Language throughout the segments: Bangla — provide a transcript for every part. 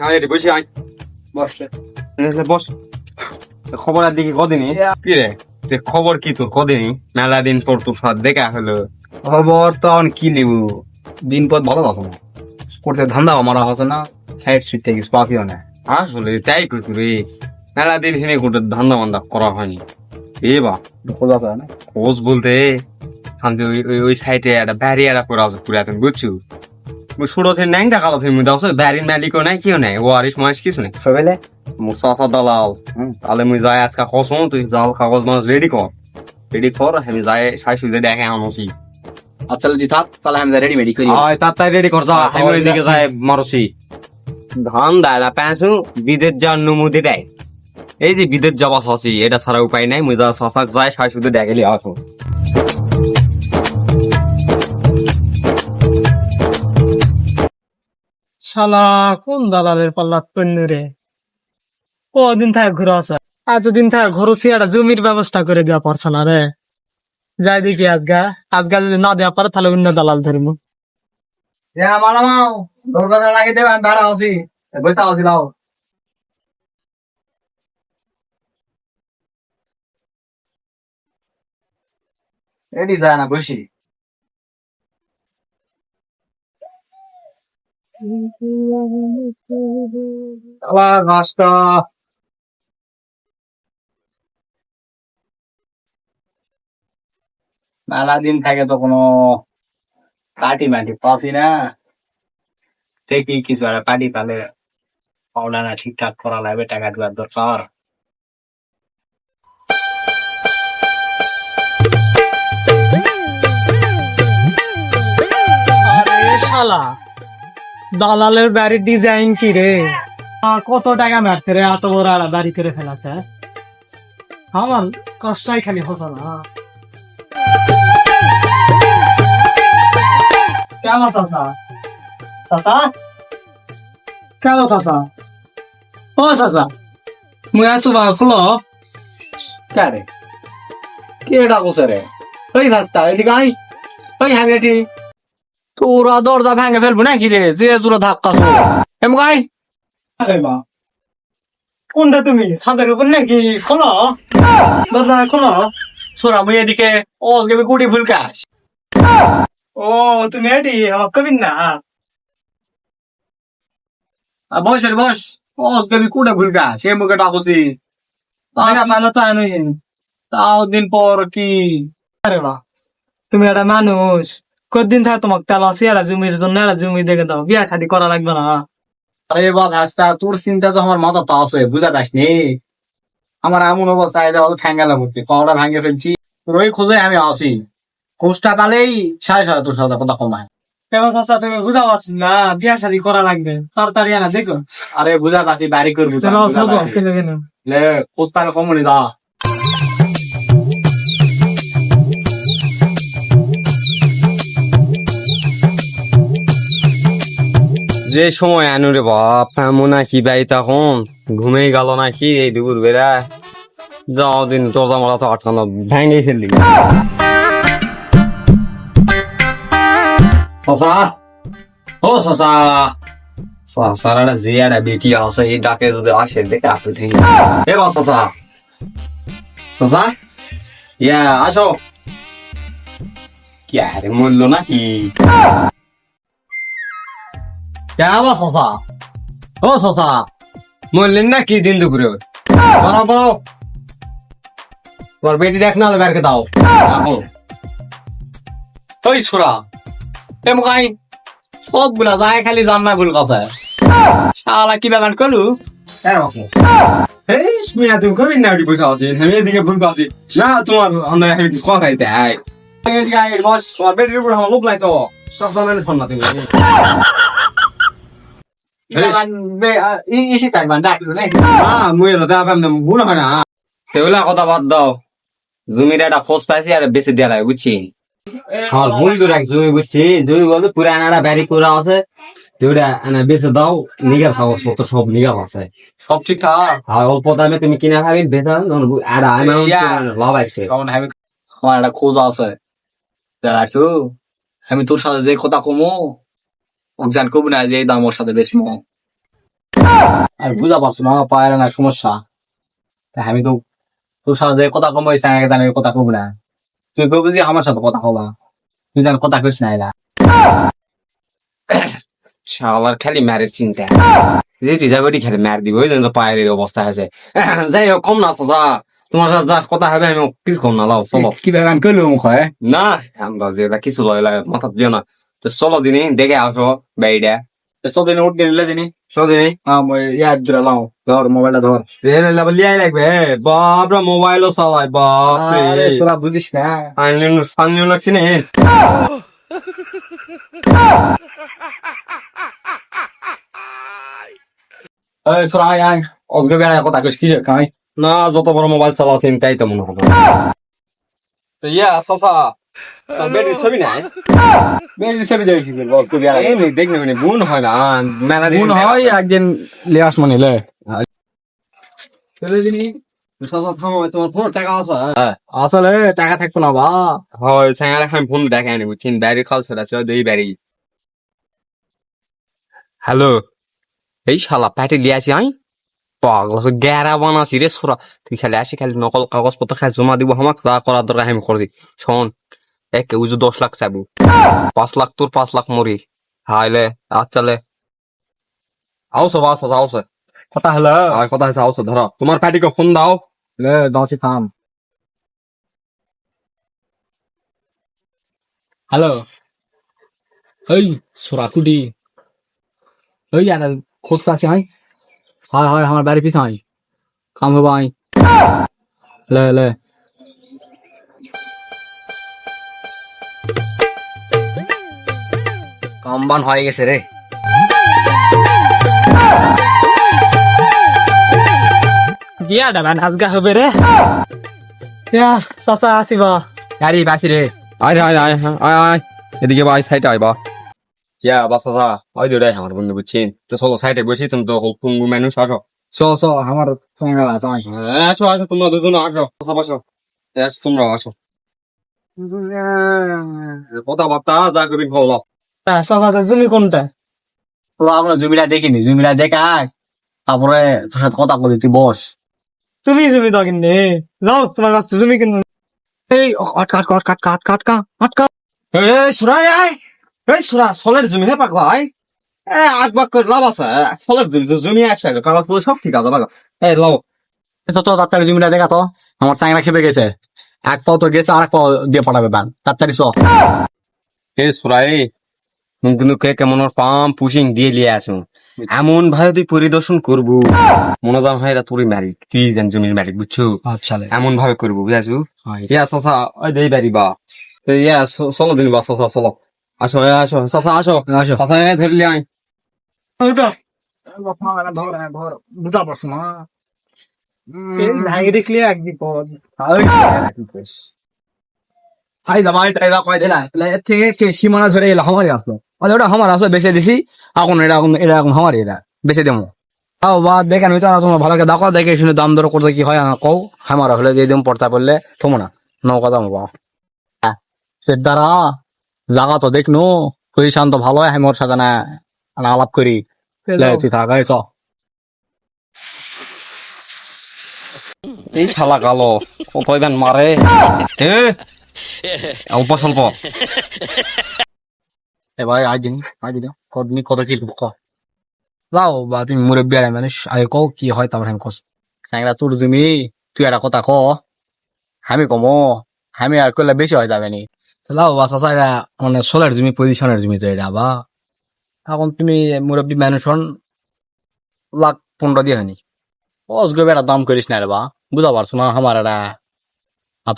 খাই রে বসে আয়। বসলে। বস। খবর আর দিকে কদিনই? কি রে? তে খবর কি তোর কদিনই? মেলা দিন পর তোর সাথে দেখা হলো। খবর তখন কি লিবু দিন পর ভালো আছে না। করছে ধান্দা মারা হচ্ছে না সাইড সুইট থেকে কিছু পাসিও না। আসলে তাই কইছি রে। মেলা দিন হেনে কোনো ধান্দা বান্দা করা হয়নি। এ বা খোঁজ আছে না? খোঁজ বলতে আমি ওই ওই ওই সাইডে একটা ব্যারিয়ার করে আছে পুরাতন বুঝছ? ন্যাংটা কালো থেকে মুই দাও ব্যারির মালিকও নাই কেউ নাই ও মাস কিছু নাই। সবেলে? মোর চাচা দালাল তাহলে মুই যাই আজকে কসম তুই জাল কাগজ মাছ রেডি কর রেডি কর আমি যাই সাই দেখে আনছি। আচ্ছা যদি থাক তাহলে আমি রেডি মেডি করি আয় তার তাই রেডি কর যা আমি ওইদিকে যাই মারছি ধান দাঁড়া পেঁচু বিদেশ যাওয়ার অনুমতি দেয়। এই যে বিদেশ যাওয়া সসি এটা ছাড়া উপায় নাই মুই যা সসাক যায় সাই দেখেলি আসো শালা, কোন দালালের পাল্লা তন্য রে? কদিন থাকে ঘুরে আসা এতদিন থাকে ঘর সিয়াটা জমির ব্যবস্থা করে দেওয়া পারছে না রে। যাই দেখি আজগা। আজগা যদি না দেওয়া পারে, তাহলে অন্য দালাল ধরবো রেডি যায় না বসি আবার ঘাসটা মেলা দিন থাকে তো কোনো পার্টি মাটি পাসি না। দেখি কিছু একটা পার্টি পালে পাওনা না ঠিকঠাক করা লাগবে টাকা দেওয়ার দরকার। শালা। দালালের বাড়ির ডিজাইন কি রে? কত টাকা মারছে রে? এত বড় একটা বাড়ি করে ফেলাছে আমার কষ্টই খালি হতো না। কেমন চাষা চাষা কেমন চাষা ও চাষা মুই আছো বা, খুলো। কারে? কে ডাকছে রে ওই ভাস্তা এদিকে আই। ওই হ্যাঁ তোরা দরজা ভেঙে ফেলব নাকি রে? যে তোরা ধাক্কা এম গাই। আরে বা কোনটা তুমি? সাদের উপর নাকি? খোলো। দরজা খোলো। ছোড়া মুই এদিকে ও গেবে কুড়ি ফুলকাস ও তুমি এটি কবিন না? বস রে বস ও গেবি কুড়ে ফুলকাস সে মুখে ডাকছি। তাও দিন পর কি? আরে বা তুমি একটা মানুষ। কদিন থাকে তোমাকে তেল আছে? একটা জমির জন্য একটা জমি দেখে দাও। বিয়া শাদি করা লাগবে না। আরে বা ভাস্তা তোর চিন্তা তো আমার মাথা তো আছে বুঝা পাস নি? আমার এমন অবস্থা এই দেখো ঠ্যাঙ্গালা করতে পাওয়াটা ভাঙে ফেলছি। তোর ওই খোঁজে আমি আসি খোঁজটা পালেই সাড়ে সাড়ে তোর সাথে কথা কমায় কেমন চাষা তুমি বুঝা পারছি না বিয়া শাদি করা লাগবে। তাড়াতাড়ি আনা দেখো। আরে বুঝা পাচ্ছি বাড়ি করব কোথায় কমনি দা? যে সময় আনু রে বাপ এমন নাকি বাই তখন ঘুমেই গেল নাকি এই দুপুর বেলা। যাও দিন দরজা মারা তো আটকানো ভেঙে ফেললি। সসা, ও সারা একটা যে একটা বেটি আছে, এই ডাকে যদি আসে, দেখে আপনি থেকে এ বা সসা সসা, ইয়া, আসো। কি আরে মরলো নাকি? কে বা সসা ও সসা মরলেন নাকি দিন দুপুরে? বড় বড় তোমার বেটি দেখ না বেরকে দাও। ওই ছোড়া এ মুখাই সবগুলা যায় খালি জান্না ভুল কাছে। শালা কি ব্যাপার করলু? আছে এই স্মিয়া তুমি কবি না উঠি বসে আছি? আমি এদিকে ভুল পাচ্ছি না তোমার আমরা আমি কিছু কথা খাইতে আয়। এদিকে আয়, বস। তোমার বেটির উপর আমার লোভ নাই তো। সব সময় শোন না তুমি। কথা বাদ দাও জমির একটা খোঁজ পাইছি আর বেশি দেওয়া লাগে বুঝছি আমার জমি বুঝছি জমি বলতে পুরান একটা ব্যারি করা আছে ওটা এনে বেঁচে দাও নিগার কাগজপত্র সব নিগার আছে সব ঠিকঠাক আর অল্প দামে তুমি কিনা খাবি বেতন আর আমি ইয়া। লাভ আসছে আমার একটা খোঁজ আছে আমি তোর সাথে যে কথা কমো জান কবি না যে এই দাম ওর সাথে বেশি আর বুঝা পারছ না পায়ের না সমস্যা। তা আমি তো তোর সাথে কথা কম হয়েছে আমি তাহলে কথা কব না তুই কবি যে আমার সাথে কথা কবা? তুই জান কথা কইস না। এলা শালার খালি ম্যারের চিন্তা। রেডি যাবে খালি ম্যার দিব ওই জন্য পায়ের এই অবস্থা আছে। যাই হোক কম না চাচা। তোমার সাথে যা কথা হবে আমি কিছু কম না লাও চলো। কি বেগান কইলো মুখ? না আমরা যে এটা কিছু লয় লাগে মাথা দিও না। তো চলো দিনই দেখে আসো বাড়িটা। সব দিন উঠ নিলে দিনি। সব দিন। ইয়ার ধরে লাও ধর মোবাইলটা ধর লিয়াই লাগবে। বাপরা মোবাইলও চালাই বাপ সোলা বুঝিস না? আনলিন লাগছি না? সোলা আয় অজগে বেড়ায় কথা কইস কি কাই। না যত বড় মোবাইল চালাচ্ছেন তাই তো মনে তো ইয়া চাচা। ছবি নাই? ছবি এমনি মানে গুণ হয় না মেলা দিন হয় একদিন লিয়াস মানে লে। চলে দিনি চাচা থামো তোমার ফোন টাকা আছে। আসলে টাকা থাকতো না বা। হয় স্যাংরা আমি ফোন দেখাই নি বুঝছেন? ব্যারি কল সেটা চল দুই ব্যারি। হ্যালো এই শালা প্যাটে লিয়াছি আই? পাগল গ্যারা বানাছি রে সোরা। তুই খালি আসি খালি নকল কাগজপত্র খালি জমা দিব আমাক যা করার দরকার আমি করে দিই শোন এক উজু দশ লাখ চাবু। পাঁচ লাখ তোর পাঁচ লাখ মরি। হাইলে আচ্ছালে আওসো বাস আওসো কথা হলো? আর কথা আছে আওসো ধরো। তোমার প্যাটিকে ফোন দাও। লে দশই থাম। হ্যালো? এই সোরাকুডি এই আর খোঁজ পাশে আই হয় হয় আমার বাড়ি পিছনে আই কাম হব লে লে। কামবান হয়ে গেছে রে। বিয়াটা মানে আজগা হবে রে। চাচা আসিব। আরে বাসি রে। আয় আয় আয় আয় আয় এদিকে বা সাইডে আয় বা। ইয়া বাস দাদা ওই দূরে আমার বন্ধু বুঝছেন? তো চলো সাইডে বসি তুমি তো পুঙ্গু মানুষ আসো। সো সো আমার সঙ্গে আসো। আসো তোমরা দুজন আসো। বসো বসো। এস তোমরা আসো কথাবার্তা যা করি ভালো চাচা জমি কোনটা? তো আমরা জমিটা দেখিনি। জমিটা দেখা তারপরে তোর সাথে কথা বলি তুই বস। তুমি জমি দাও কিনে যাও তোমার কাছে জমি কিনে এই কাট কাট কাট কাট কাট কাট কাট কাট এই সুরা আয়। এই সুরা সলের জমি হে পাক ভাই এ আট বাক করে লাভ আছে জমি একসাথে কাগজ পত্র সব ঠিক আছে এই তো তো তাড়াতাড়ি জমিটা দেখা তো আমার চাংরা খেপে গেছে। এক পাও তো গেছে আর এক পাও দিয়ে পাঠাবে বান তাড়াতাড়ি চ। এ সুরাই কিন্তু কেমন পাম পুশিং দিয়ে লিয়ে আসুন এমন ভাবে তুই পরিদর্শন করব। মনোদান হয় এটা তোরই মালিক। তুই জান জমির মালিক বুঝছ? আচ্ছা এমন ভাবে করব বুঝাছু? ইয়া চাচা ওই দেই বাড়ি বা। ইয়া চলো দিন বা চাচা চলো। আসো আসো চাচা আসো। আসো। চাচা এর থেকে কে সীমানা ধরে এলা আমারই আসলো। আচ্ছা ওটা আমার আসলো বেঁচে দিছি। এখন এটা এখন এটা এখন আমারই এটা বেঁচে দেবো তাও বা দেখেন ওইটা তোমার ভালো দেখো দেখে শুনে দাম দর করতে কি হয় আমার কও। আমার হলে দিয়ে দিম পড়তা পড়লে থমো না নৌকা দাম বা সে দ্বারা জাগা তো দেখনো পজিশন তো ভালো হয় আমি ওর সাথে না আলাপ করি। তুই থাক এই চ। এই শালা কালো কত মারে? অল্প স্বল্প। ভাই আজ আজ কদিন কত কি ক যাও বা তুমি আর মানুষ আগে কও কি হয় তারপর আমি কস জমি তুই একটা কথা ক আমি কমো আমি আর করলে বেশি হয় যাবে নি লাও বা চাচা এটা তো এটা বা এখন তুমি মুরব্বী মানুষ লাখ পনেরো দিয়ে হয়নি অসগো বেড়া দাম করিস না রে বা বুঝা পারছ না আমার এটা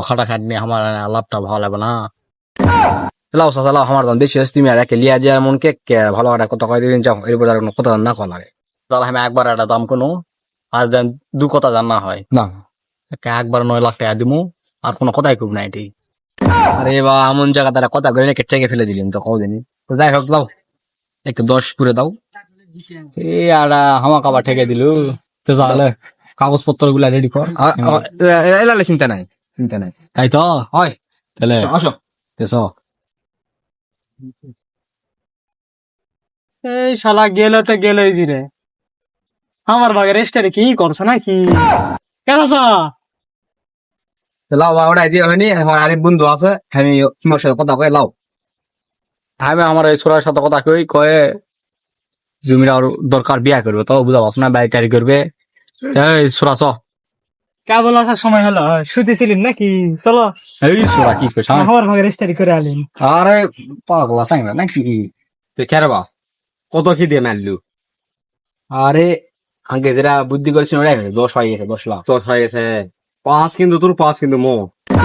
খাটা খাটনি আমার লাভটা ভালো লাগবে না লাও চাচা লাও আমার দাম বেশি তুমি আর একে লিয়া দিয়া কে ভালো একটা কথা কয় দিন যাও এরপর আর কোনো কথা না কল লাগে। তাহলে আমি একবার একটা দাম কোনো আর দেন দু কথা জানা হয়। না। একে একবার নয় লাখ টাকা দিমু আর কোনো কথাই খুব নাই এটি। আরে বা এমন জায়গা তারা কথা করে নাকি চেকে ফেলে দিলেন তো কদিন তো যাই হোক দাও। একটু দশ পুরে দাও। এই আর হামা কাবা ঠেকে দিল। তো তাহলে কাগজপত্রগুলা রেডি কর। এলালে চিন্তা নাই চিন্তা নাই। তাই তো? হয়। তাহলে আসো। তেস এই শালা গেল তো গেলই জি রে আমার ভাগে রেস্টারে কি করছ নাকি? কেন? লাও ওটা দিয়ে হয়নি আমার আরেক বন্ধু আছে আমি তোমার সাথে কথা কয়ে লাও। আমি আমার এই ছোড়ার সাথে কথা কই কয়ে জমির আর দরকার বিয়া করবে তো বুঝা পারছ না বাড়ি টাড়ি করবে। এই ছোড়া চ। কেবল আসার সময় হলো শুতেছিলেন নাকি? চলো। এই ছোড়া কি কইছ আমার ভাগে রেস্টারি করে আলিন। আরে পাগলা সাংলা নাকি? তুই কে রে বা কত কি দিয়ে মারলু? আরে আগে যেটা বুদ্ধি করেছিল ওটাই দশ হয়ে গেছে দশ লাখ। তোর হয়ে গেছে। পাঁচ কিন্তু তোর পাঁচ কিন্তু মো।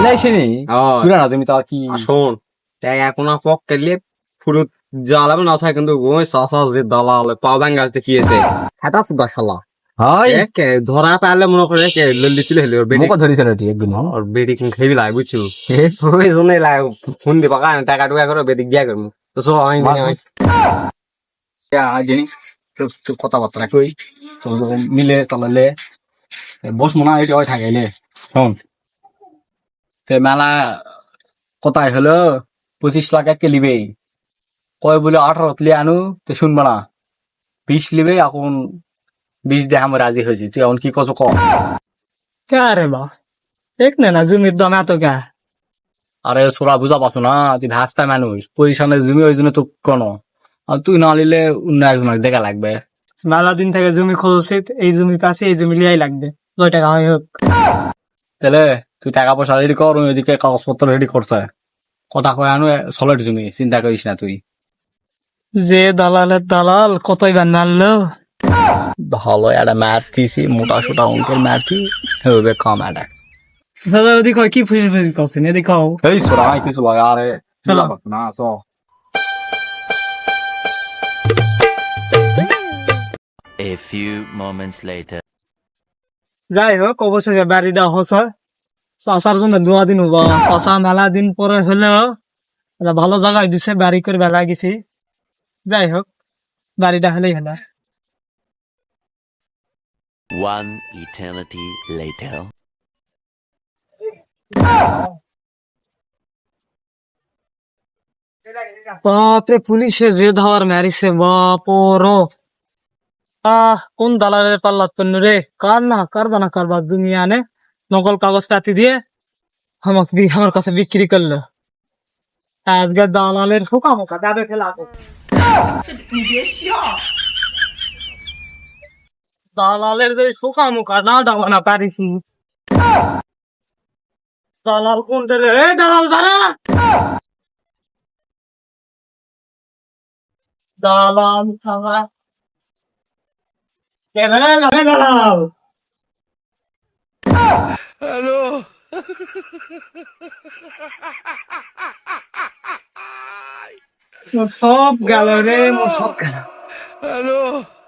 নাই সে নেই। হয়। পুরা না জমি তো কি শোন তাই এখন পক কেলে ফুরুত জ্বালাবে না থাকে কিন্তু ওই চাষা যে দালাল পাও ব্যাঙ্গ কি আছে খাটা সুদা শালা। হয়। ধরা মনে করে কে লল্লি তুলে হেলে ওর বেডি মুখ ধরেছিল ঠিক একদিন ওর বেডি কিন খেবি লাগে বুঝছ ওই জন্য লাগে ফোন দিবা টাকা টুকা করে বেদিক দিয়া করব তো সব আমি দিনে আমি জানি কথাবার্তা কই তো মিলে তাহলে বস মনে হয় ওই থাকাইলে শোন। তে মেলা কোথায় হলো পঁচিশ লাখ একে লিবে কয় বলে আঠারো তুলে আনু তো শুনব না বিশ লিবে এখন বিশ দিয়ে আমি রাজি হয়েছি। তুই এখন কি কম কে? বা এক না না জমির দাম এত কে? আরে সোরা বুঝা পাচ্ছ না? তুই ভাস্তা মানুষ। পজিশনে জমি ওই জন্য তো কোনো? আর তুই না নিলে অন্য একজনের দেখা লাগবে। মেলা দিন থেকে জমি খুঁজছে এই জমি পাশে এই জমি লিয়াই লাগবে। কয় টাকা হয় হোক। তাহলে তুই টাকা পয়সা রেডি কর ওই ওইদিকে কাগজপত্র রেডি করছে। কথা কয় আনো সলেট জমি চিন্তা করিস না তুই। যে দালালের দালাল কতই বা নাড়লো? ভালো একটা মারতিছি মোটা সোটা অঙ্কের মারছি হবে কম একটা। দাদা ওদিক কি ফুসি ফুসি করছেন? এদিক হও এই সোরা কিছু লাগে? আরে চলো। না? চ A few moments later. যাই হোক অবশেষে বাড়িটা হচ্ছে চাষার জন্য দোয়া দিন হব চাষা মেলা দিন পরে হলেও ভালো জায়গায় দিছে বাড়ি করে বেলা গেছি। যাই হোক বাড়িটা হলেই হলো। One eternity later. বাপরে পুলিশে যে ধাওয়ার মারিছে বাপর। আহ কোন দালালের পাল্লাত পণ্য রে? কার না কারবা না কারবা দুনিয়া আনে? নকল কাগজ পাতি দিয়ে আমাকে বি- আমার কাছে বিক্রি করল। আজকে দালালের ফোকা মোকা দাবে ফেলা দালালের যে ফোকা মুখা না ডাবা না পারিছি দালাল কোনটা রে? দালাল দাঁড়া দালাল খাওয়া কে রে রে দালাল? হ্যালো। সব গেল রে সব গেল।